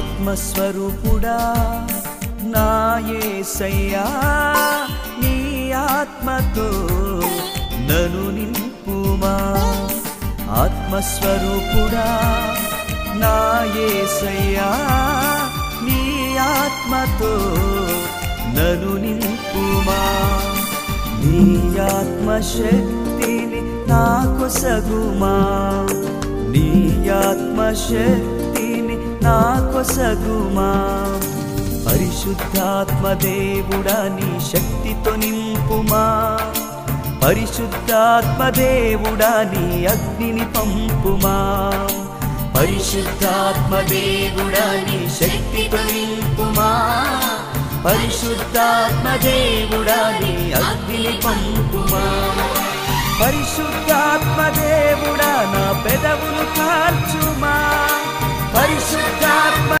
ఆత్మస్వరూపుడా నాయేసయ్యా నీ ఆత్మతో నను నింపుమా. ఆత్మస్వరూపుడా నాయేసయ్యా నీ ఆత్మతో నను నింపుమా. నీ ఆత్మశక్తిని నాకు సగుమా నీ ఆత్మశక్తి నాకొసగుమా. పరిశుద్ధాత్మదేవుడా నీ శక్తితో నింపుమా. పరిశుద్ధాత్మదేవుడా నీ అగ్నిని పంపుమా. పరిశుద్ధాత్మదేవుడా నీ శక్తితో నింపుమా. పరిశుద్ధాత్మదేవుడా నీ అగ్నిని పంపుమా. పరిశుద్ధాత్మదేవుడా నా పెదవులు కార్చుమా